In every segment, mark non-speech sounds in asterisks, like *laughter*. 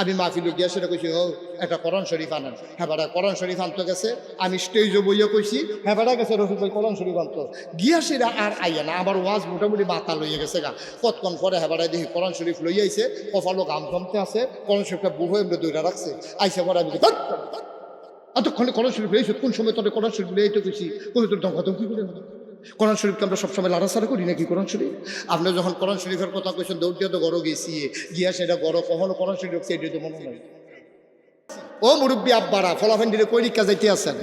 আমি মাহফিল গিয়া সেটা কইছি হো একটা করণ শরীফ আনেন। হ্যাঁ বেটা করণ শরীফ আনতে গেছে, আমি স্টেজে বইয়া কইছি হ্যাঁ বেটা গেছে রফিক ভাই করণ শরীফ আনতো। গিয়া সেটা আর আইয়া না, আমার ওয়াজ মোটামুটি মাথা লইয়া গেছে গা। কতক্ষণ পরে হ্যাঁ বেটা দেখি করণ শরীফ লই আইছে, কপালো গাম জমতে আছে করণ শরীফটা বুড়ো এমনি দইটা রাখছে। আইসে পরে আমি! এতক্ষণে করণ শরীফ লইছে কোন সময় তোর করণ শরীফ লইয়া তো কইছি কই তোর দম কি করে কোরআন শরীফকে আমরা সবসময় লাড়াছাড়া করি নাকি কোরআন শরীফ? আপনি যখন কোরআন শরীফের কথা কইছেন, দৌড় দিয়ে তো গড় গেছি। গিয়া সেটা গড় কখনো কোরআন শরীফ সেটা তো মনে নাই ও মুরব্বী আব্বারা ফলাফান্ডিরে কই রিক্কা যাইতে আছেন?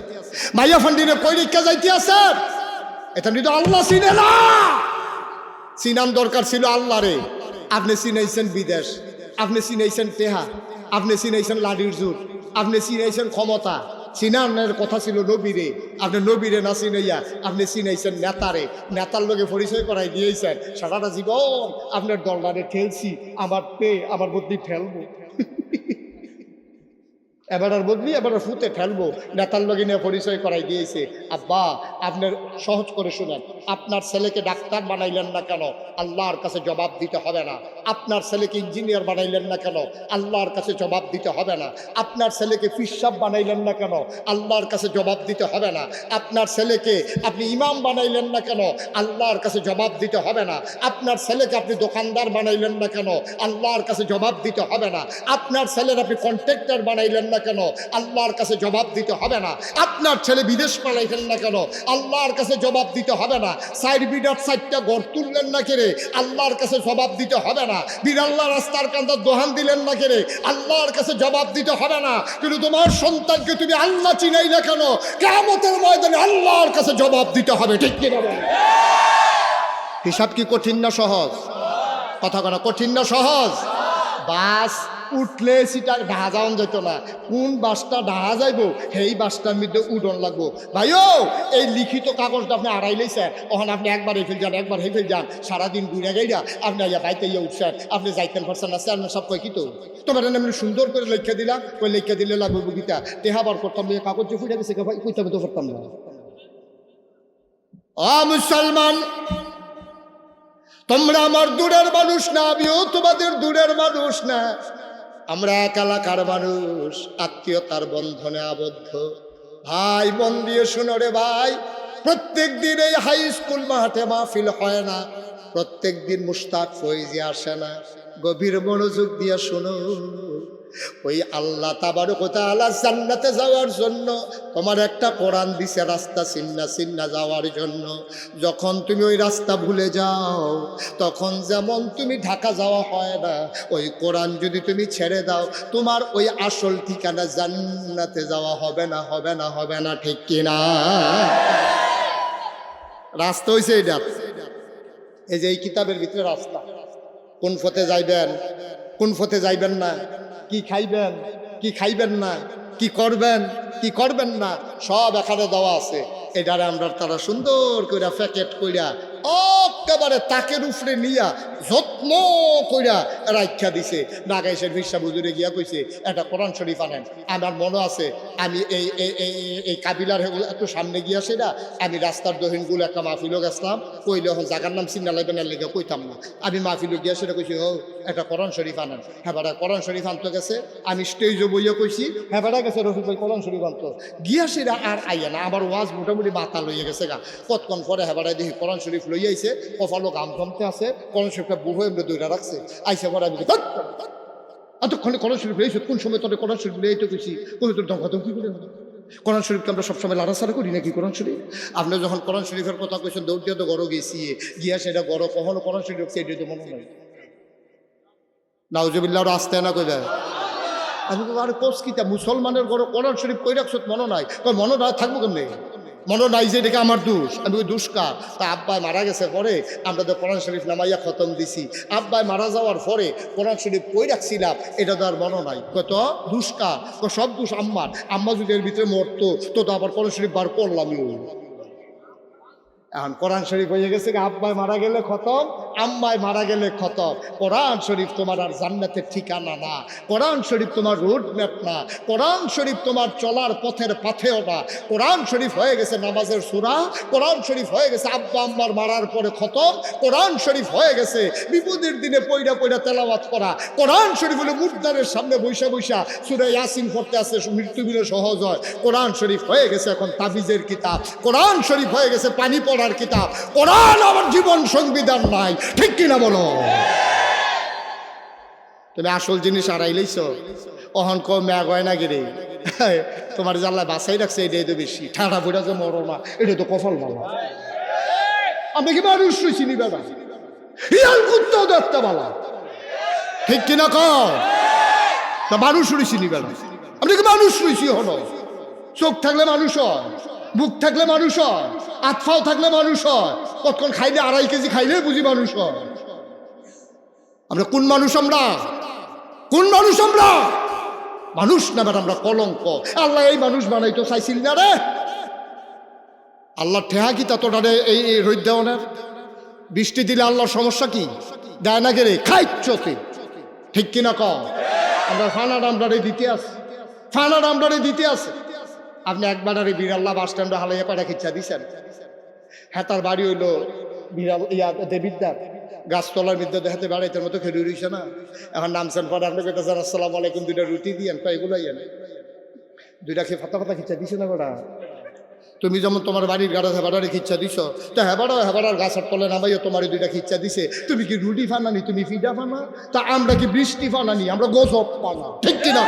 মাইয়া ফান্ডিরে কই রিক্কা যাইতে আছেন? এটা নিতো আল্লাহ চিনে না। চিনান দরকার ছিল আল্লাহ রে। আপনি চিনাইছেন বিদেশ, আপনি চিনাইছেন তেহা আপনি চিনাইছেন লাডির জোর আপনি চিনাইছেন ক্ষমতা। চিনানের কথা ছিল নবীরে। আপনি নবীরে না চিনাইয়া আপনি চিনাইছেন নেতারে। নেতার লোকে পরিচয় করাই দিয়েছেন। সারাটা জীবন আপনার দলদারে ঠেলছি, আমার পে, আমার বুদ্ধি ঠেলবো এবার আর বদলি এবার ফুতে ঠেলবো নেতার লগে নিয়ে পরিচয় করাই দিয়েছে। আব্বা, আপনার সহজ করে শুনেন, আপনার ছেলেকে ডাক্তার বানাইলেন না কেন? আল্লাহর কাছে জবাব দিতে হবে না। আপনার ছেলেকে ইঞ্জিনিয়ার বানাইলেন না কেন? আল্লাহর কাছে জবাব দিতে হবে না। আপনার ছেলেকে ফিসাব বানাইলেন না কেন? আল্লাহর কাছে জবাব দিতে হবে না। আপনার ছেলেকে আপনি ইমাম বানাইলেন না কেন? আল্লাহর কাছে জবাব দিতে হবে না। আপনার ছেলেকে আপনি দোকানদার বানাইলেন না কেন? আল্লাহর কাছে জবাব দিতে হবে না। আপনার ছেলের আপনি কন্ট্রাক্টর বানাইলেন না কেন? আল্লাহর কাছে জবাব দিতে হবে না। আপনার ছেলে বিদেশ পালাইলেন না কেন? আল্লাহর কাছে জবাব দিতে হবে না। সাইড বিডার সাইডটা গড় তুললেন না কেড়ে আল্লাহর কাছে জবাব দিতে হবে না। বিরাল্লা রাস্তার কান্দার দোহান দিলেন না কেড়ে আল্লাহর কাছে জবাব দিতে হবে না। কিন্তু তোমার সন্তানকে তুমি আল্লাহ চিনাই না কেন? কেমতের ময়দানে আল্লাহর কাছে জবাব দিতে হবে। ঠিক কিনা? হিসাব কি কঠিন না সহজ? কথা কঠিন না সহজ? বাস উঠলে সেটা ঢাহা যাওয়ান যেত না। কোন বাসটা ঢাহা যাইব সেই বাসটার মধ্যে উডন লাগবো। ভাইও এই লিখিত কাগজটা আপনি আড়াই লইছেন ওখানে আপনি একবার হেফেল যান একবার হেফেল যান। সারাদিন ঘুরে গাইরা আপনি ইয়া বাইতে ইয়ে উঠছেন আপনি যাইতেন পারছেন না চেয়ারম্যান সব কয় কি তো? তোমার এমনি সুন্দর করে লেখা দিলাম ওই লেখা দিলে লাগবে বুকিটা টেহাবার করতাম না, কাগজ যে ফুটে গেছে ভাই কইতাম তো করতাম না। আ মুসলমান তোমরা আমার দূরের মানুষ না আমিও তোমাদের দূরের মানুষ না। আমরা এক এলাকার মানুষ, আত্মীয়তার বন্ধনে আবদ্ধ। ভাই, বোন দিয়ে শুনো রে ভাই, প্রত্যেক দিন এই হাই স্কুল মাঠে মাহফিল হয় না, প্রত্যেক দিন মুস্তাক ফৈজি আসে না। গভীর মনোযোগ দিয়ে শুনো। ওই আল্লাহ তাবার আল্লাহ জান্নাতে যাওয়ার জন্য তোমার একটা কোরআন দিছে, রাস্তা চিন্না চিন্না যাওয়ার জন্য। যখন তুমি ওই রাস্তা ভুলে যাও, তখন যেমন তুমি ঢাকা যাওয়া হয় না, ওই কোরআন যদি তুমি ছেড়ে দাও, তোমার ওই আসল ঠিকানা জান্নাতে যাওয়া হবে না হবে না হবে না, ঠিক কিনা রাস্তা হয়েছে এটা এই যে এই কিতাবের ভিতরে রাস্তা। কোন ফতে যাইবেন? কোন ফতে যাইবেন না? কি খাইবেন কি খাইবেন না, কি করবেন কি করবেন না, সব এখানে দেওয়া আছে। এটারে আমরা তারা সুন্দর কইরা প্যাকেট কইরা একেবারে তাকের উপরে নিয়া যত্ন কইরা রাখা দিছে। নাগাইশের বিশ্বা বুজুরে গিয়া কইছে, এটা কোরআন শরীফ আনেন। আমার মনে আছে, আমি এই এই কাবিলার একটু সামনে গিয়া সেটা, আমি রাস্তার দহিনগুলো একটা মাহফিলও গেছিলাম, কইলে এখন জাগার নাম চিন্না লাগবে লেগে কইতাম না। আমি মাহফিলও গিয়া সেটা কইছি, হো একটা কোরআন শরীফ আনেন। হ্যাঁ বেটা, কোরআন শরীফ আনতে গেছে, আমি স্টেজে বইয়া কইছি হ্যাঁ বেটা, গেছে রফিক ভাই কোরআন শরীফ আনতো। গিয়া সেটা আর আইয়া না, আমার ওয়াজ মোটামুটি মাথা লইয়া গেছে গা। কতক্ষণ পরে হ্যাঁ বেটা দেখি কোরআন শরীফ লই আইছে কপালো গাম জমতে আছে, কোরআন শরীফটা বুড়ো এমনি দইটা রাখছে। আইসে পরে আমি এতক্ষণে কোরআন শরীফ লইছে, কোন সময় তোর কোরআন শরীফ লইতে কইছি? কই তোর দম কি করে কোরআন শরীফকে আমরা সবসময় লাড়াছাড়া করি নাকি কোরআন শরীফ? আপনি যখন কোরআন শরীফের কথা কইছেন, দৌড় দিয়ে তো গড় গেছি। গিয়া সেটা গড় কখনো কোরআন শরীফ সেটা তো মনে নাই। নাউজবিল্লাহ আসতে না কইবে। আমি আর কোর্স কিতা মুসলমানের গড় কোরআন শরীফ কই রাখছত মনে নাই। কই মনে না থাকব কেমনে? মনে নাই যে এটাকে আমার দোষ। আমি ওই দুষ্কার তা আব্বাই মারা গেছে পরে আমরা তো কোরআন শরীফ নামাইয়া খতম দিছি। আব্বাই মারা যাওয়ার পরে কোরআন শরীফ কই রাখছিলাম, এটা তো আর মনে নাই। কত দুষ্কার সব দোষ আম্মার। আম্মা যদি এর ভিতরে মরতো, তো তো আবার কোরআন শরীফ বার করলাম এখন কোরআন শরীফ হয়ে গেছে কি আব্বাই মারা গেলে খতম আম্মায় মারা গেলে ক্ষত কোরআন শরীফ তোমার আর জান্নাতের ঠিকানা না। কোরআন শরীফ তোমার রোড ম্যাপ না। কোরআন শরীফ তোমার চলার পথের পাথেও না। কোরআন শরীফ হয়ে গেছে নামাজের সুরা। কোরআন শরীফ হয়ে গেছে আব্বা আম্মার মারার পরে খতম। কোরআন শরীফ হয়ে গেছে বিপদের দিনে পয়রা পয়রা তেলাওয়াত করা। কোরআন শরীফ হলে মুর্দারের সামনে বৈশা বৈশা। সুরে ইয়াসিন পড়তে আসে মৃত্যু বিলে সহজ হয়। কোরআন শরীফ হয়ে গেছে এখন তাবিজের কিতাব। কোরআন শরীফ হয়ে গেছে পানি পড়ার কিতাব। কোরআন আমার জীবন সংবিধান নাই। ঠিক কিনা বলো? তুমি আসল জিনিস আড়াইলেইছ অহন কম মেয়া গয়না গিরে। তোমার জানলা বাসাই রাখছে, এটাই তো বেশি। ঠাডা বুড়া যে মরো না, এটা তো কফল বালা। আমি কি মানুষ চিনি বেড়া ইয়াল কুত্তাও দেখতে বালা। ঠিক কিনা কম না মানুষ চিনি বেড়া আপনি কি মানুষ রয়েছি হলো? চোখ থাকলে মানুষ হয়। মুখ থাকলে মানুষ হয় আতফাও থাকলে মানুষ হয়, কতক্ষণ খাইলে আড়াই কেজি খাইলে বুঝি মানুষ হয়। আমরা কোন মানুষ আমরা? কোন মানুষ আমরা? মানুষ না ম্যাডাম, আমরা কলঙ্ক। আল্লাহ এই মানুষ বানাই বানাইতো চাইছিল না রে। আল্লাহ ঠেহা কি ততটারে এই এই রোদ দেওয়ানের বৃষ্টি দিলে আল্লাহর সমস্যা কি? দেয় না গেলে খাইচ্ছতে ঠিক কিনা কম আমরা ফানা ডামডারে দিতে আছি। ফানা ডামডারে দিতে আছে। আপনি একবার আর বিড়াল্লা বাস স্ট্যান্ডে হালাইয়া পাড়া খিচ্ছা দিছেন? হ্যাঁ বাড়ি হইল বিড়াল, ইয়া দেবিদ্যার গাছতলার মধ্যে দেখাতে বেড়াইতের মতো খেলে রইছে না। এখন নামছেন পরে, আপনি কেটেছেন আসসালাম আলাইকুম, দুইটা রুটি দিয়েন তো এগুলো ইয়েন দুইটা খেয়ে ফাতা ফাতা খিচ্ছা দিছে না গোটা? তুমি যেমন তোমার বাড়ির গাড়া হেবাড়ারে খিচ্ছা দিছ, তো হেবাড়া হেবাড়ার গাছের তলে নামাইও তোমার দুইটা খিচ্ছা দিছে। তুমি কি রুটি ফানানি, তুমি ফিডা ফানা? তা আমরা কি বৃষ্টি ফানানি, আমরা গজব পানা ঠিক কিনা?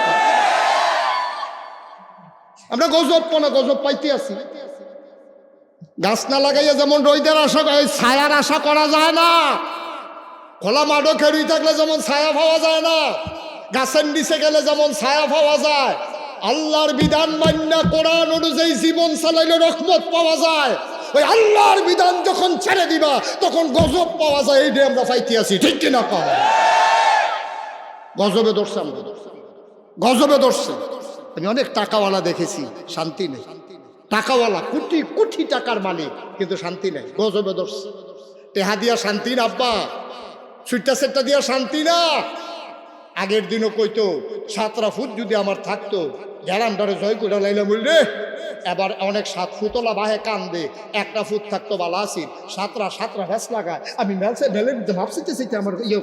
আমরা গজব পানা, গজব পাইতে আছি। গাছ না লাগাইয়া যেমন রোদের আশা এই ছায়ার আশা করা যায় না। খোলা মাঠও খেড়ি থাকলে যেমন ছায়া পাওয়া যায় না। গাছের নিচে গেলে যেমন ছায়া পাওয়া যায়। আল্লাহর বিধান মান্য কোরআন অনুযায়ী জীবন চালাইলে রহমত পাওয়া যায়। ওই আল্লাহর বিধান যখন ছেড়ে দিবা, তখন গজব পাওয়া যায় এই আমরা পাইতে আছি। ঠিক কিনা কম গজবে আমরা গজবে ধরছে। আমি অনেক টাকাওয়ালা দেখেছি, শান্তি নেই। টাকাওয়ালা, কোটি কোটি টাকার মালিক, কিন্তু শান্তি নেই, গজবে ধরছে টেহা দিয়া শান্তি না, আব্বা। সুইটা সেটটা দিয়া শান্তি না। আগের দিনও কইতো, সাতরা ফুট যদি আমার থাকতো ধরে জয় করে লাইলাম বললে এবার অনেক সাত ফুতলা বাহে কান্দে, একটা ফুট থাকতো বালা আসি সাতরা সাতরা ভ্যাস লাগায়, আমি মেলসে মেলে ভাবছিতেছি আমার ইয়ে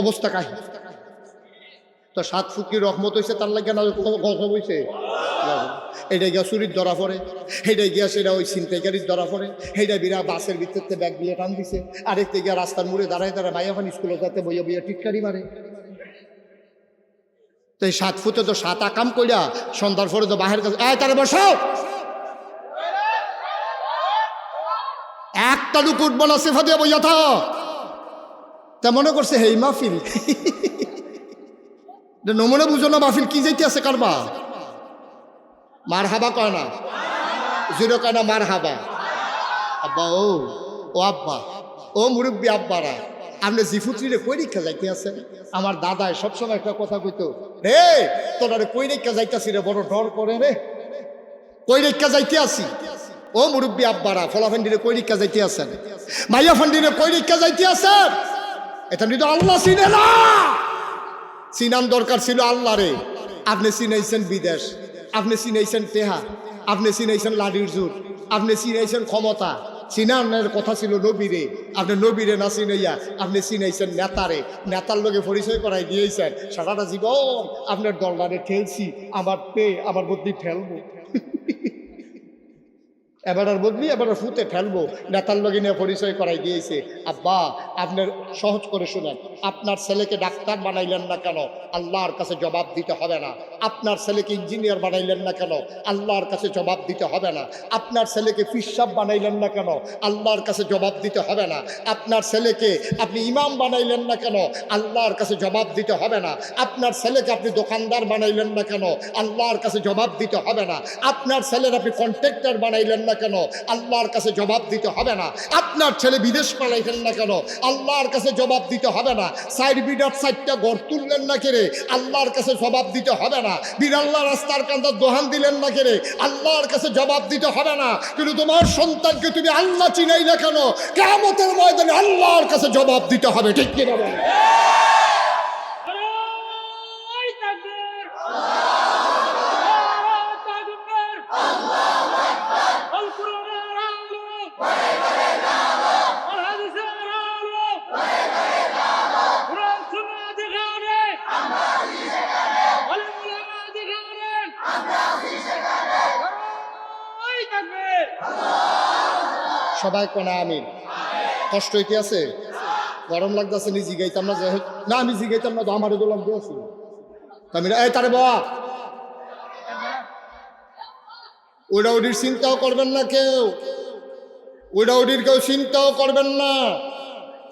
অবস্থা কাহি তো সাত কি রহমত হয়েছে তার লাগে না গজব হয়েছে এটা গিয়া চুরির ধরা পড়ে সেইটা গিয়া সেটা ওই ছিনতাইকারির ধরা পড়ে সেইটা বিরা বাসের ভিতরতে ব্যাগ দিয়ে টান দিছে। আরেকটা গিয়া রাস্তার মুড়ে দাঁড়ায় দাঁড়ায় মাইয়া ফান স্কুলে যাতে বইয়া বইয়া টিটকারি মারে। তো এই সাত ফুটে তো সাত আকাম কইরা সন্ধ্যার পরে তো বাহের কাছে আয় তারে বসাও একটা লুক উঠবো না, সেফা দিয়ে বইয়া থাক। তা মনে করছে, হেই মাহফিল। *laughs* নমুনা বুঝো না, মাহফিল কি যাইতে আছে কারবা? মার হাবা কয় না? জিরো কয় না মার হাবা আব্বা, ও ও আব্বা, ও মুরব্বী আব্বারা, আপনি জিফুত্রিরে কই রেখা যাইতে আছে? আমার দাদায় সবসময় একটা কথা কইতো, রে তোরা কই রেখা যাইতাছি রে, বড় ডর করে রে? কই রেখা যাইতে আসি ও মুরব্বী আব্বারা ফলাফান্ডিরে কই রেখা যাইতে আছেন মাইয়া ফান্ডিরে কই রেখা যাইতে আছেন এটা কিন্তু আল্লাহ চিনে না! চিনান দরকার ছিল আল্লাহ রে আপনি চিনাইছেন বিদেশ, আপনি চিনাইছেন তেহা, আপনি চিনাইছেন লাডির জোর আপনি চিনাইছেন ক্ষমতা। চিনানের কথা ছিল নবীরে, আপনি নবীরে না চিনাইয়া আপনি চিনাইছেন নেতারে। নেতার লোকে পরিচয় করাই দিয়েছেন। সারাটা জীবন আপনার দলদারে ঠেলছি, আমার পে, আমার বুদ্ধি ঠেলবো। এবার বদলি এবার ফুতে ফেলব। নেতার লগে নিয়ে পরিচয় করাই দিয়েছে। আব্বা আপনার সহজ করে শুনেন, আপনার ছেলেকে ডাক্তার বানাইলেন না কেন? আল্লাহর কাছে জবাব দিতে হবে না। আপনার ছেলেকে ইঞ্জিনিয়ার বানাইলেন না কেন? আল্লাহর কাছে জবাব দিতে হবে না। আপনার ছেলেকে ফিসাব বানাইলেন না কেন? আল্লাহর কাছে জবাব দিতে হবে না। আপনার ছেলেকে আপনি ইমাম বানাইলেন না কেন? আল্লাহর কাছে জবাব দিতে হবে না। আপনার ছেলেকে আপনি দোকানদার বানাইলেন না কেন? আল্লাহর কাছে জবাব দিতে হবে না। আপনার ছেলের আপনি কন্ট্রাক্টর বানাইলেন না না কেন? আল্লাহর কাছে জবাব দিতে হবে না। আপনার ছেলে বিদেশ পালাইছেন না কেন? আল্লাহর কাছে জবাব দিতে হবে না। সাইড বিডার সাইডটা গড় তুললেন না কেড়ে আল্লাহর কাছে জবাব দিতে হবে না। বিরাল্লা রাস্তার কান্দার দোহান দিলেন না কেড়ে আল্লাহর কাছে জবাব দিতে হবে না। কিন্তু তোমার সন্তানকে তুমি আল্লাহ চিনাই না কেন? কেমতের ময়দানে আল্লাহর কাছে জবাব দিতে হবে। ঠিক কিনা বলেন আল্লাহু তাকবীর আল্লাহু তাকবীর আল্লাহু আকবার আল কুরআনের আলো আল হাদিসের আলো কুরআন সুন্নাহ দিগারে আমরা দিশে গানে আলিম উলামা দিগারে আমরা দিশে গানে আল্লাহু তাকবীর সবাই কোনা আমিন। কষ্ট হইতে আছে? গরম লাগতেছে নি জিগাইতাম না যে না, আমি জিগাইতাম না, তো আমার দোলাম দিয়েছি আমি এই তারে বাবা ওটা ওটির চিন্তাও করবেন না কেউ। ওটা ওটির কেউ চিন্তাও করবেন না।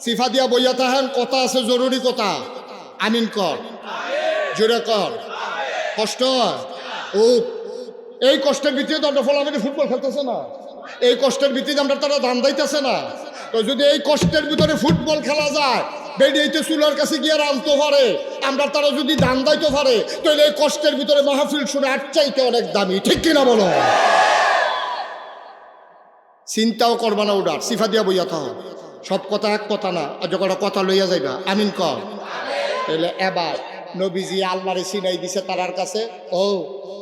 সিফা দিয়া বইয়া তাহেন কথা আছে, জরুরি কথা। আমিন কর। জোরে কর। কষ্ট ও, এই কষ্টের ভিত্তিতে তো ফলাফলি ফুটবল খেলতেছে না। এই কষ্টের ভিত্তিতে আমরা তারা ধান দাইতেছে না। তো যদি এই কষ্টের ভিতরে ফুটবল খেলা যায় বেরিয়েতে চুলার কাছে গিয়ে আনতে পারে, আমরা তারা যদি ধান দাইতে পারে, তাহলে এই কষ্টের ভিতরে মাহফিল শুনে আর চাইতে অনেক দামি। ঠিক কিনা বলো? চিন্তাও করবা না ওটার সিফা দিয়া বইয়া থাও। সব কথা এক কথা না আর যখন কথা লইয়া যাইবা। আমিন কর তাহলে এবার নবীজি আল্লাহরে সিনাই দিছে তারার কাছে। ও,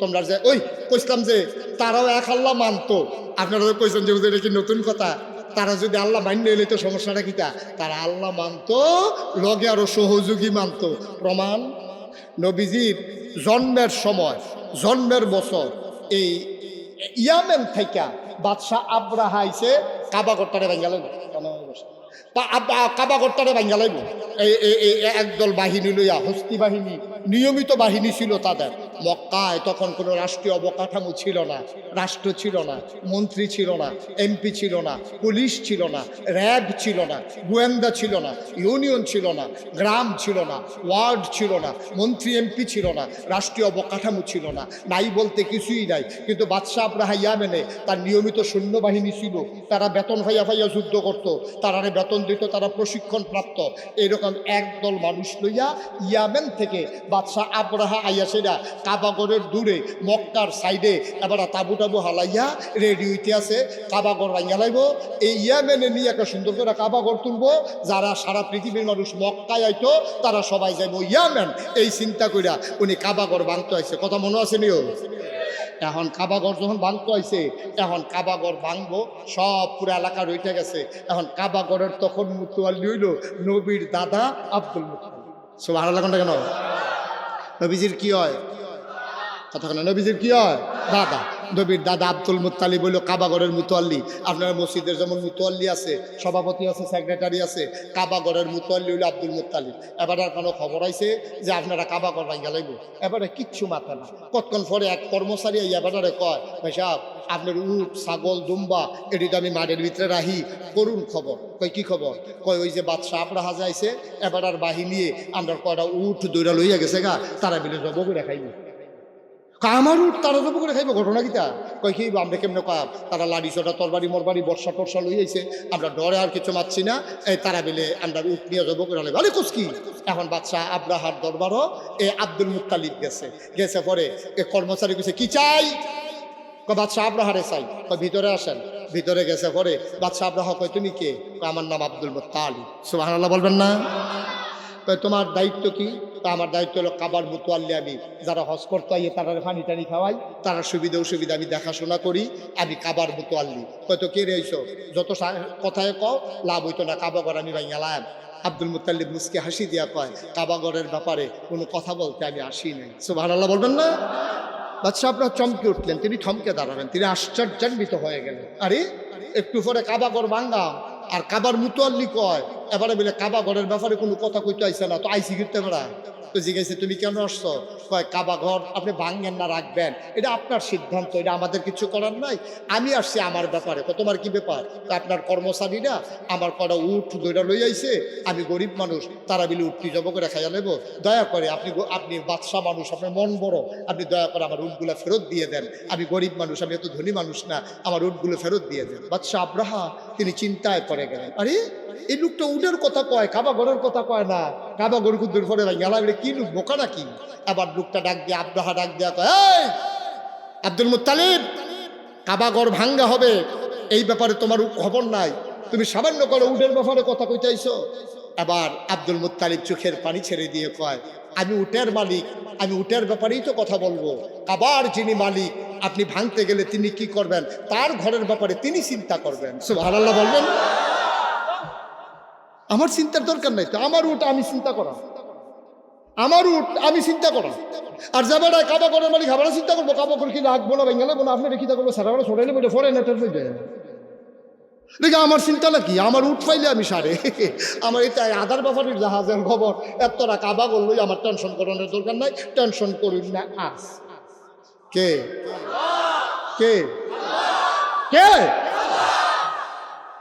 তোমরা যে ওই কইসলাম যে তারাও এক আল্লাহ মানতো। আপনারা কইছেন যে এটা কি নতুন কথা? তারা যদি আল্লাহ মান্য এলে তো সমস্যাটা কিটা তারা আল্লাহ মানতো, লগে আরও সহযোগী মানতো। প্রমাণ, নবীজির জন্মের সময়, জন্মের বছর, এই ইয়ামেন থেকে বাদশাহ আব্রাহা আইছে কাবাগরটারে বেঙ্গালেন কাবাগরটারে একদল বাহিনী লইয়া হস্তি বাহিনী নিয়মিত বাহিনী ছিল তাদের মক্কায় তখন কোনো রাষ্ট্রীয় অবকাঠামো ছিল না রাষ্ট্র ছিল না মন্ত্রী ছিল না এমপি ছিল না পুলিশ ছিল না র্যাব ছিল না গোয়েন্দা ছিল না ইউনিয়ন ছিল না গ্রাম ছিল না ওয়ার্ড ছিল না মন্ত্রী এমপি ছিল না রাষ্ট্রীয় অবকাঠামো ছিল না নাই বলতে কিছুই নাই কিন্তু বাদশাহ আব্রাহা ইয়ামেনে তার নিয়মিত সৈন্যবাহিনী ছিল তারা বেতন ভাইয়া ভাইয়া যুদ্ধ করত তারারে বেতন দিত, তারা প্রশিক্ষণ প্রাপ্ত এরকম একদল মানুষ লইয়া ইয়ামেন থেকে বাদশাহ আব্রাহা আইয়াসেরা কাবাগরের দূরে, মক্কার সাইডে এবার তাবু টাবু হালাইয়া রেডি হইতে আছে, কাবাগর ভাইয়া লাইব। এই ইয়ামেনে নিয়ে একটা সুন্দর করে কাবাগর তুলবো, যারা সারা পৃথিবীর মানুষ মক্কায় আইতো, তারা সবাই যাইব ইয়ামেন। এই চিন্তা কইরা উনি কাবাগর বাংতো আইছে। কথা মনে আছে নিও এখন কাবাগর যখন ভাঙতে হয়েছে এখন কাবাগর ভাঙবো, সব পুরো এলাকা রইটে গেছে। এখন কাবাগরের তখন মুতুয়াল্লি হইল নবীর দাদা আব্দুল সব ভালো লাগানটা কেন? নবীজির কি হয়? কথা কেন, নবীজির কি হয়? দাদা। নবীর দাদা আব্দুল মুতালিব হইল কাবাগরের মুতোয়াল্লি। আপনার মসজিদের যেমন মুতোয়াল্লি আছে, সভাপতি আছে সেক্রেটারি আছে, কাবাগরের মুতোয়াল্লি হইল আব্দুল এবার আর কোনো খবর আইছে যে আপনারা কাবাগর ভাঙ্গা লাগবে এবারে কিচ্ছু মাথা না। কতক্ষণ পরে এক কর্মচারী এবারে কয়, ভাই সাহেব, আপনার উট, ছাগল, দুম্বা, এটি তো আমি মাঠের ভিতরে রাহি করুন খবর। কই কি খবর? কয়, ওই যে বাদশাহ আপনারা হাজা আইছে, এবার আর বাহিনী, আমরা কয়টা উঠ দৌড়া লইয়া গেছে গা, তারা বিলে জব করে খাইবে। আমার উঠ তারা জব করে খাইবে, ঘটনা কিতা কয় কি আমরা কেমনে কাপ তারা লাড়ি চটা তরবারি মরবারি, বর্ষা টর্ষা লই আইছে। আমরা ডরে আর কিছু মারছি না। এই তারা বেলে আমরা উঠ নিয়ে জব করে লাগবে আরে এখন বাদশাহ আব্রাহার দরবারও এ আব্দুল মুতালিব গেছে। গেছে পরে এ কর্মচারী গেছে কি চাই? বাদশাহ আব্রাহারে চাই। ভিতরে আসেন। ভিতরে গেছে পরে বাদশাহ আব্রাহা কয়, তুমি কে? আমার নাম আব্দুল মুতালিব সুবহানাল্লাহ বলবেন না? কয়, তোমার দায়িত্ব কি? তা আমার দায়িত্ব হলো কাবার মুতোয়াল্লি আমি। যারা হজ করতে আইয়ে তারা পানি টানি খাওয়াই। তারা সুবিধা অসুবিধা আমি দেখাশোনা করি আমি কাবার মুতোয়াল্লি হয়তো কে রয়েছ যত কথায় কও লাভ হইতো না কাবা কাবাগর আমি ভাই গেলাম আব্দুল মুতাল্লিব মুসকে হাসি দিয়া কয় কাবাগরের ব্যাপারে কোনো কথা বলতে আমি আসি নাই। সুবহানাল্লাহ বলবেন না? বাদশাহ আপনার চমকে উঠলেন তিনি থমকে দাঁড়ালেন তিনি আশ্চর্যান্বিত হয়ে গেলেন। আরে একটু পরে কাবাগর ভাঙ্গা আর কাবার মুতোয়াল্লি কয়? এবারে বলে, কাবা ঘরের ব্যাপারে কোনো কথা কইতে আইসে না। তো আইসি গিরতে বেড়া। তো জিজ্ঞাসা তুমি কেন আসছো? কয়, কাবা ঘর আপনি ভাঙেন না, রাখবেন। এটা আপনার সিদ্ধান্ত, এটা আমাদের কিছু করার নাই। আমি আসছি আমার ব্যাপারে। তোমার কি ব্যাপার? আপনার কর্মচারীরা আমার কটা উঠ দইটা লই আইছে। আমি গরিব মানুষ, তারা বিলে উঠতি জব করে খাইয়া নেব দয়া করে আপনি আপনি বাদশাহ মানুষ, আপনার মন বড়। আপনি দয়া করে আমার উটগুলো ফেরত দিয়ে দেন। আমি গরিব মানুষ, আমি এত ধনী মানুষ না। আমার উটগুলো ফেরত দিয়ে দেন। বাদশাহ আব্রাহা তিনি চিন্তায় পড়ে গেলেন। আরে এই লোকটা উটের কথা কয় কাবা ঘরের কথা কয় না। কাবা গরু কুদ্দুর পরে গেলা কি লোক, বোকা নাকি? আবার লোকটা ডাক দিয়ে আব্রাহা ডাক দেয়া কয়, এই, আব্দুল মুতালিব কাবা কাবাগর ভাঙ্গা হবে। এই ব্যাপারে তোমার খবর নাই। তুমি সামান্য করে উটের ব্যাপারে কথা কইতেইছো আবার আব্দুল মুত্তালিব চোখের পানি ছেড়ে দিয়ে কয়, আমি উটের মালিক, আমি উটের ব্যাপারেই তো কথা বলব। কাবার যিনি মালিক, আপনি ভাঙতে গেলে তিনি কি করবেন? তার ঘরের ব্যাপারে তিনি চিন্তা করবেন। সুবহানাল্লাহ বলবেন। আমার চিন্তার দরকার নাই তো, আমার উঠ আমি চিন্তা করা। আমার উঠ আমি চিন্তা করা। আর না কাবা করে মালিক আবার চিন্তা করব, কাবা করে কি রাখব না বেঙ্গালে বোনা আপনি রেখে থাকব সারা বেলা সরাইলে বেটে ফরে নেটের হইবে আমার চিন্তা নাকি আমার উঠ পাইলে আমি সারে। আমার এটা আধার ব্যাপারের জাহাজের খবর, এতটা কাবা করলোই আমার টেনশন করানোর দরকার নাই টেনশন করুন না আস কে? কে? কে?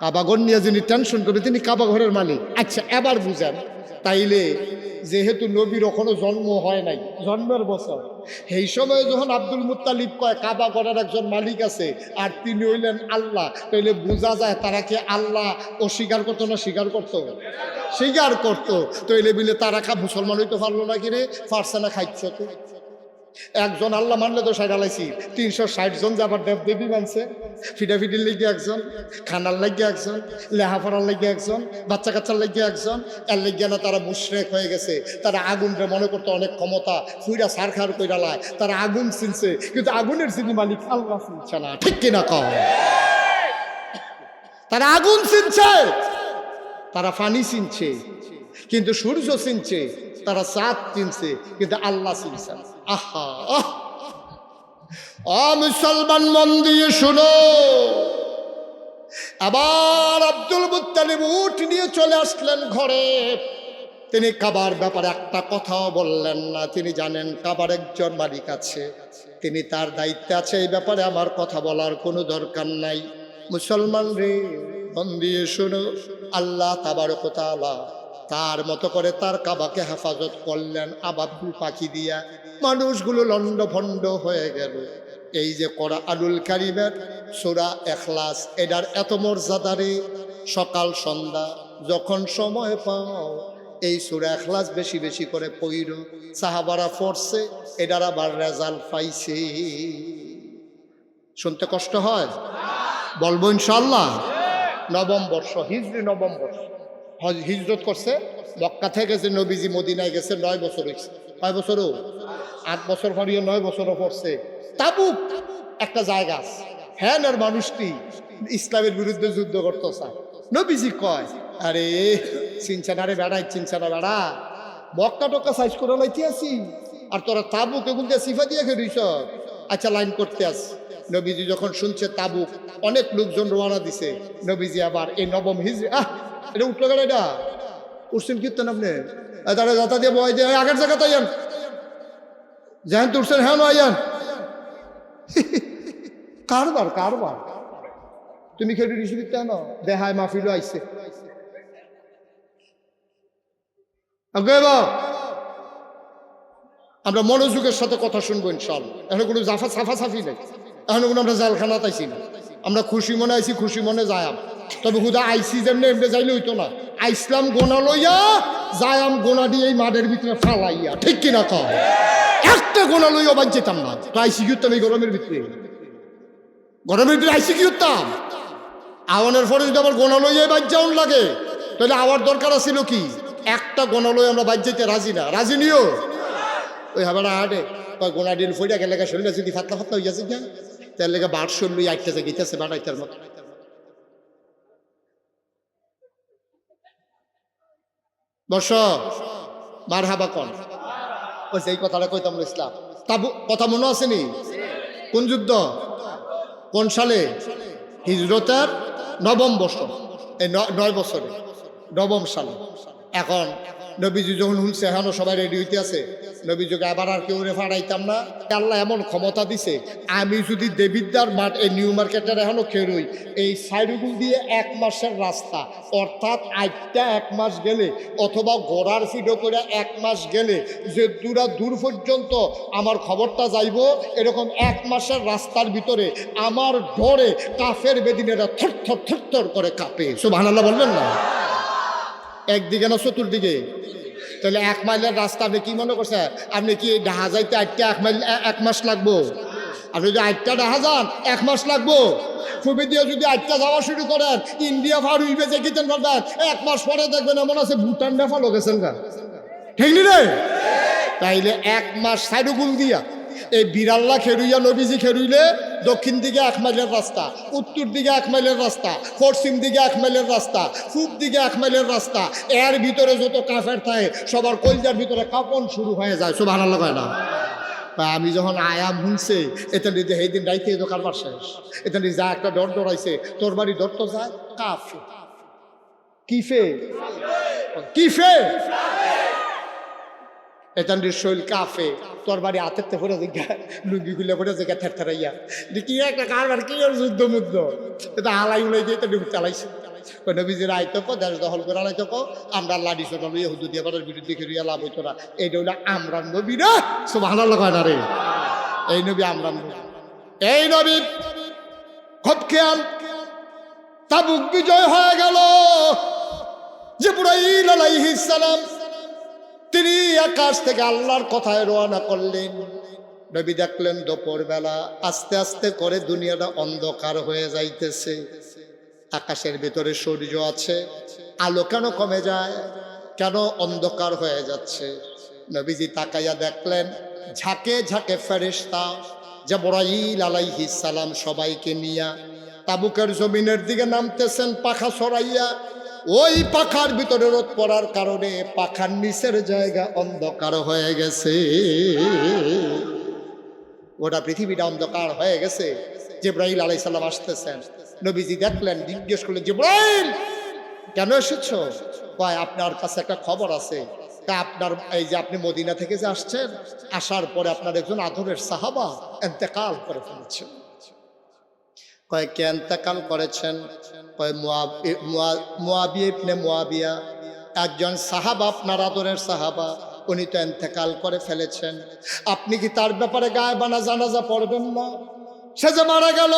কাবাগর নিয়ে যিনি টেনশন করবে তিনি কাবাঘরের মালিক। আচ্ছা এবার বুঝেন। তাইলে যেহেতু নবীর এখনও জন্ম হয় নাই জন্মের বছর সেই সময় যখন আব্দুল মুত্তালিব কয় কাবা ঘরের একজন মালিক আছে আর তিনি হইলেন আল্লাহ তাইলে বোঝা যায় তারা কি আল্লাহ অস্বীকার করতো না স্বীকার করতো? স্বীকার করতো। তৈলে বিলে তারা খা মুসলমান হইতে পারল না কিরে ফারসে না খাইছ তো একজন আল্লাহ মানলে তো ষাট আলাইছি। তিনশো ষাট জন যাবার দেব দেবী মানছে। ফিটাফিটির লেগে একজন, খানার লাগিয়ে একজন লেহাফাড়ার লাগিয়ে একজন, বাচ্চা কাচ্চার লাগিয়ে একজন। এর লেগে না তারা মুশরেক হয়ে গেছে। তারা আগুনরে মনে করতো অনেক ক্ষমতা। ফুইরা সার খার কইরা লায়। তারা আগুন চিনছে। কিন্তু আগুনের চিনি মালিক, আল্লাহ চিনছে না। ঠিক কিনা কম তারা আগুন চিনছে। তারা পানি চিনছে। কিন্তু সূর্য চিনছে। তারা চাঁদ চিনছে। কিন্তু আল্লাহ চিনছে না। আহা! আ মুসলমান মন দিয়ে শুনো। আবার আব্দুল মুত্তালিব উঠ নিয়ে চলে আসলেন ঘরে। তিনি কাবার ব্যাপারে একটা কথাও বললেন না। তিনি জানেন কাবার একজন মালিক আছে। তিনি তার দায়িত্বে আছে। এই ব্যাপারে আমার কথা বলার কোনো দরকার নাই। মুসলমান রে, মন দিয়ে শোনো। আল্লাহ তাবারকতালা তার মতো করে তার কাবাকে হেফাজত করলেন আবাবুল পাখি দিয়া। মানুষগুলো লন্ড ভণ্ড হয়ে গেল। এই যে করা আলুল কারিমের সোরা এখলাস এটার এত মর্যাদারে সকাল, সন্ধ্যা, যখন সময় পাও, এই সুরা এখলাস বেশি বেশি করে পইর। সাহাবারা পড়ছে, এটার আবার রেজাল্ট পাইছে। শুনতে কষ্ট হয়? বলব ইনশাল্লাহ নবম বর্ষ, হিজরি নবম বর্ষ। হজ- হিজরত করছে, মক্কা থেকে যে নবীজি মদিনায় গেছে, নয় বছর হয়েছে কয় বছরও আট বছর পরিয়ে নয় বছরও পড়ছে। তাবুক একটা জায়গা আছে। হ্যাঁ আর মানুষটি ইসলামের বিরুদ্ধে যুদ্ধ করতে চায় নবীজি কয়, আরে, চিনছানা রে বেড়াই, চিনছানা বেড়া। মক্কা টক্কা সাইজ করে লাইতে আসি আর তোরা তাবুক এগুলো দিয়ে সিফা দিয়ে খেলিস। আচ্ছা লাইন করতে আস। নবীজি যখন শুনছে তাবুক, অনেক লোকজন রওনা দিছে। নবীজি আবার এই নবম হিজরি, আহ, এটা উঠল গেল এটা? উঠছেন কীর্তন আপনি? তারা যাতা দিয়ে বয় দিয়ে, আগের জায়গাতে আইয়ান যেহেন তুলছেন হ্যাঁ আইয়ান কারবার কারবার। তুমি খেটে রিসিভ কেন দেহায় মাহফিলও আইসে আমরা মনোযোগের সাথে কথা শুনব ইনশাল এখন কোনো জাফা সাফা সাফি নেই। এখন কোনো আমরা জালখানা তাইছি না। আমরা খুশি মনে আইছি, খুশি মনে যায়াম তবে হুদা আইসি যেমনি, এমনি যাইলে হইতো না। আইসলাম গোনা লইয়া যায়াম গোনা দিয়ে এই মাঠের ভিতরে ফালাইয়া। ঠিক কিনা কম একটা গোনা লইয়া বাদ যেতাম না আইসি কি এই গরমের ভিতরে। গরমের ভিতরে আইসি উঠতাম আওয়ানের পরে যদি আবার গোনা লইয়া বাদ যাওন লাগে, তাহলে আওয়ার দরকার আছিল কি? একটা গোনা লই আমরা বাদ যেতে রাজি না। রাজি নিও। ওই হাবাটা হাটে গোনা দিন ফইটা গেলে শরীরে যদি ফাতলা ফাতলা হইয়াছে গিয়া তার লেগে বাট শরীর লই আইতেছে গিতেছে বাড়াইতার মতো। বস। মার হাবা কন। ওই সেই কথাটা কইতাম ইসলাম। তাবু, কথা মনে আসেনি কোন যুদ্ধ? কোন সালে? হিজরতের নবম বছর এই নয় বছরে। নবম সালে। এখন নবীজি যখন শুনছে এখনও সবাই রেডি হইতে আছে? নবীজিকে, আবার আর কেউ ফাড়াইতাম না। আল্লাহ এমন ক্ষমতা দিছে, আমি যদি দেবিদ্যার মাঠ এই নিউ মার্কেটের এখনও খেরোই এই সাইডগুল দিয়ে এক মাসের রাস্তা, অর্থাৎ আজটা এক মাস গেলে, অথবা ঘোড়ার ফিডো করে এক মাস গেলে, যে দূরা দূর পর্যন্ত আমার খবরটা যাইব, এরকম এক মাসের রাস্তার ভিতরে আমার ডরে কাফের বেদিনেরা থর থর থর থর করে কাঁপে। সব আল্লাহ বলবেন না? একদিকে না চতুর্দিকে? তাহলে এক মাইলের রাস্তা আপনি কি মনে করছে আপনি কি ডাহা যাইতে আটটা এক মাইল এক মাস লাগবো? আপনি যদি আটটা ডাহা যান, এক মাস লাগবো? খুবই দিয়ে যদি আটটা যাওয়া শুরু করেন, ইন্ডিয়া ফার উইবে যে কিতেন পারবেন এক মাস পরে দেখবেন এমন আছে ভুটান ডেফা লোকেছেন গা। ঠিক নি তাইলে এক মাস সাইডুগুল দিয়া। এই বিড়াল্লা খেরুইয়া নবীজি খেরুইলে দক্ষিণ দিকে এক মাইলের রাস্তা, উত্তর দিকে এক মাইলের রাস্তা, পশ্চিম দিকে এক মাইলের রাস্তা, পূব দিকে এক মাইলের রাস্তা, এর ভিতরে যত কাফের থাকে, সবার কলজার ভিতরে কাপন শুরু হয়ে যায় সব ভালো লাগে না আমি যখন আয়াম শুনছে এটা নিজে সেই দিন রাইতে তো কারবার শেষ, এটা নিজে যা একটা ডর ডরাইছে, তোর বাড়ি ডর তো যায় কাফে কিফে কিফে এতান্ডির শৈল কাফে, তোর বাড়ি হাতের পড়ে জিজ্ঞা লুঙ্গি গুলে পড়ে জিজ্ঞা থের থেরাইয়া কি একটা কারবার, কি যুদ্ধ মুদ্ধ? এটা হালাই উলাই দিয়ে ডুব চালাইছে। নবীজির আইতো কো দেশ দখল করে আলাইতো কো আমরা লাডি সোনা লইয়া হুদু দিয়ে বাড়ির বিরুদ্ধে খেলিয়া লাভ হইতো না। এইটা হইল আমরা নবী সব ভালো লাগায় না রে। এই নবী আমরা এই নবী খুব খেয়াল, তাবুক বিজয় হয়ে গেল। জিব্রাইল আলাইহিস সালাম তিনি আকাশ থেকে আল্লাহর কথায় রওনা করলেন। নবী দেখলেন দুপুর বেলা আস্তে আস্তে করে দুনিয়াটা অন্ধকার হয়ে যাইতেছে। আকাশের ভিতরে সূর্য আছে, আলো কেন কমে যায়, কেন অন্ধকার হয়ে যাচ্ছে? নবীজি তাকাইয়া দেখলেন, ঝাঁকে ঝাঁকে ফেরেশতা জবরাইল আলাইহিস সালাম সবাইকে নিয়া তাবুকের জমিনের দিকে নামতেছেন, পাখা সরাইয়া ওই পাখার ভিতরে রোদ পড়ার কারণে পাখার নিচের জায়গা অন্ধকার হয়ে গেছে। ওটা পৃথিবীটা অন্ধকার হয়ে গেছে। জিব্রাইল আলাই সাল্লাম আসতেছেন। নবীজি দেখলেন, জিজ্ঞেস করলেন, জিব্রাইল, কেন এসেছ? কয়, আপনার কাছে একটা খবর আছে। তা আপনার, এই যে আপনি মদিনা থেকে যে আসছেন, আসার পরে আপনার একজন আদরের সাহাবা এতেকাল করে ফেলেছেন। কয় কে এতেকাল করেছেন, কয় মুয়াব- মুয়া- মুয়াবিয়া একজন সাহাবা, আপনার আদরের সাহাবা, উনি তো এতেকাল করে ফেলেছেন। আপনি কি তার ব্যাপারে গায়ে বানা জানাজা পড়বেন না? সে যে মারা গেল,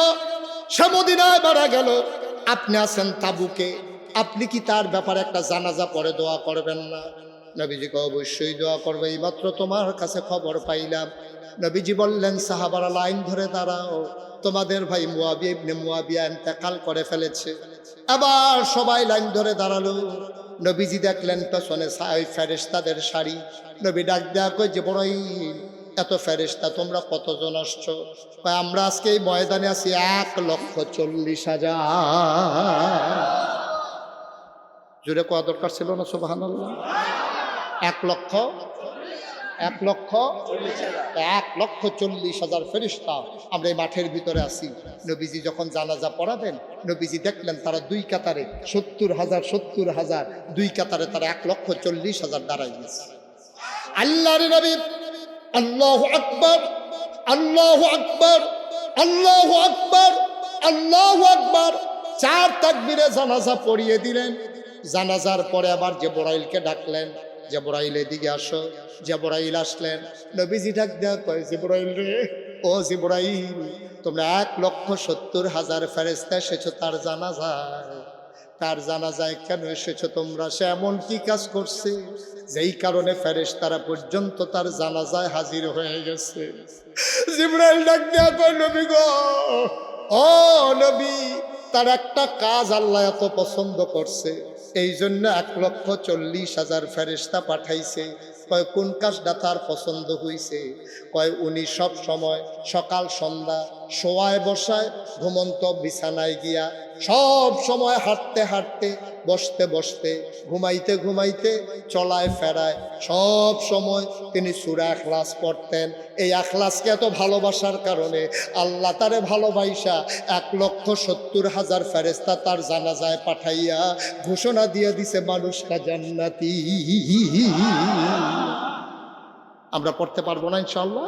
সে মদিনায় মারা গেল, আপনি আছেন তাবুকে। আপনি কি তার ব্যাপারে একটা জানাজা পরে দোয়া করবেন না? নবীজিকে অবশ্যই দোয়া করবে, এইমাত্র তোমার কাছে খবর পাইলাম। নবীজি বললেন, সাহাবারা লাইন ধরে দাঁড়াও। তোমাদের ভাই মুয়াবিয়া ইবনে মুয়াবিয়া করে ফেলেছে। আবার সবাই লাইন ধরে দাঁড়াল। নবীজি দেখলেন পেছনে সাই ফেরেশতাদের শাড়ি। নবী ডাক দেয়া কই যে বড়ই এত ফেরেশতা, তোমরা কতজন আসছো? আমরা আজকে এই ময়দানে আছি এক লক্ষ চল্লিশ হাজার। জুড়ে কোয়া দরকার ছিল না সুবাহান এক লক্ষ এক লক্ষ এক লক্ষ চল্লিশ হাজার ফেরিস্তা আমরা এই মাঠের ভিতরে আছি। নবীজি যখন জানাজা পড়াবেন, নবীজি দেখলেন তারা দুই কাতারে সত্তর হাজার সত্তর হাজার, দুই কাতারে তারা এক লক্ষ চল্লিশ হাজার দাঁড়াই গেছে। আল্লাহর নবী, আল্লাহ আকবর আল্লাহ আকবর আল্লাহ আকবর আল্লাহ আকবর, চার তাকবিরে জানাজা পড়িয়ে দিলেন। জানাজার পরে আবার যে বড়াইলকে ডাকলেন জেবরাইল এদিকে আসো। জেবরাইল আসলেন। নবীজি ডাক দেওয়া কয় রে, ও জিবরাইল, তোমরা এক লক্ষ সত্তর হাজার ফেরেস্তা এসেছ, তার জানাজায়। তার জানাজায় কেন এসেছ তোমরা? সে এমন কি কাজ করছে? যেই কারণে ফেরেশ তারা পর্যন্ত তার জানাজায় হাজির হয়ে গেছে। জিব্রাইল ডাক দেয়া কয়, নবী গো, ও নবী, তার একটা কাজ আল্লাহ এত পছন্দ করছে। এই জন্য এক লক্ষ চল্লিশ হাজার ফেরেস্তা পাঠাইছে। কয়, কোন কাজটা তার পছন্দ হইছে? কয়, উনি সব সময় সকাল, সন্ধ্যা, শোয়ায়, বসায়, ঘুমন্ত বিছানায় গিয়া সব সময় হাঁটতে হাঁটতে, বসতে বসতে, ঘুমাইতে ঘুমাইতে, চলায় ফেরায়, সব সময় তিনি সুরা এখলাস পড়তেন। এই এখলাসকে এত ভালোবাসার কারণে আল্লাহ তারে ভালোবাসা এক লক্ষ সত্তর হাজার ফেরেস্তা তার জানাজায় পাঠাইয়া ঘোষণা দিয়ে দিছে, মানুষটা জান্নাতি। আমরা পড়তে পারব না ইনশাল্লাহ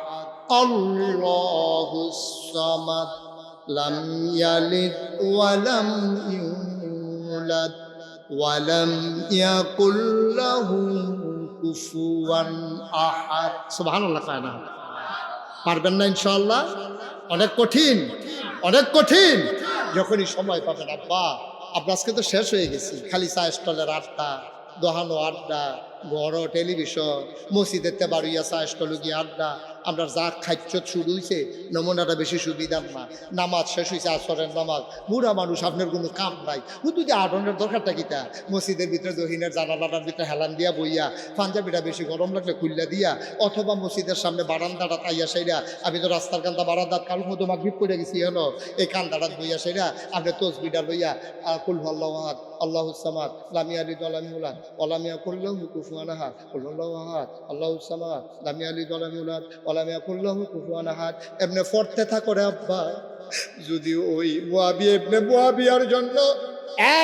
الله الصمد لم يلد ولم يولد ولم يكن له كفوا احد سبحان الله কায়না পারবেন না ইনশাআল্লাহ অনেক কঠিন অনেক কঠিন যখনই সময় পাবেন আব্বা আপনার আজকে তো শেষ হয়ে গেছি খালি চা স্টলের আড্ডা দোহানো আড্ডা বড় টেলিভিশন মসজিদের বাড়িয়া চা স্টল গিয়ে আড্ডা আমরা যা খাদ্য শুরু হয়েছে নমুনাটা বেশি সুবিধার না। নামাজ শেষ হয়েছে আসরের নামাজ। বুড়া মানুষ, আপনার কোনো কাম নাই। শুধু যে আটনের দরকারটা কিতা মসজিদের ভিতরে দহিনের জানালাটার ভিতরে হেলান দিয়া বইয়া, পাঞ্জাবিটা বেশি গরম লাগলে খুললা দিয়া, অথবা মসজিদের সামনে বারান্দাটা তাইয়া সেইরা, আমি তো রাস্তার কান্দা বারান্দার কাল মতো মাগরিব করে গেছি হলো এই কান্দাটা বইয়া সেইরা, আপনি তসবিটা লইয়া কুল আল্লাহ আল্লাহ সামাদ, লামি আলী দলামিউলাদ অলামিয়া করলেও কুফুয়ানাহা কুল্লাহ আহাদ আল্লাহ সামাদ, লামি আলী দলামিউলাদ অলামিয়া করলেও কুফুয়ানাহাদ এমনি পড়তে থাকো রে আব্বা। যদি ওই মুয়াবি এমনি মুয়াবিয়ার জন্য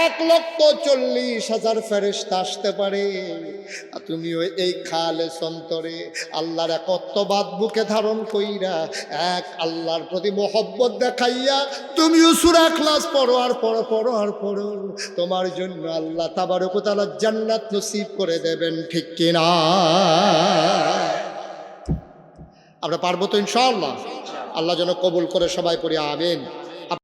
এক লক্ষ চল্লিশ হাজার ফেরেস্তা আসতে পারে, আর তুমি ওই এই খালে সন্তরে আল্লাহর একত্ববাদ বুকে ধারণ কইরা এক আল্লাহর প্রতি মোহব্বত দেখাইয়া তুমিও সুরা ক্লাস পড়ো, আর পড়ো পড়ো, আর পড়ো। তোমার জন্য আল্লাহ তাবারকতালা জান্নাত নসিব করে দেবেন, ঠিক কিনা? আমরা পারব তো ইনশাআল্লাহ। আল্লাহ যেন কবুল করে সবাই করে আবেন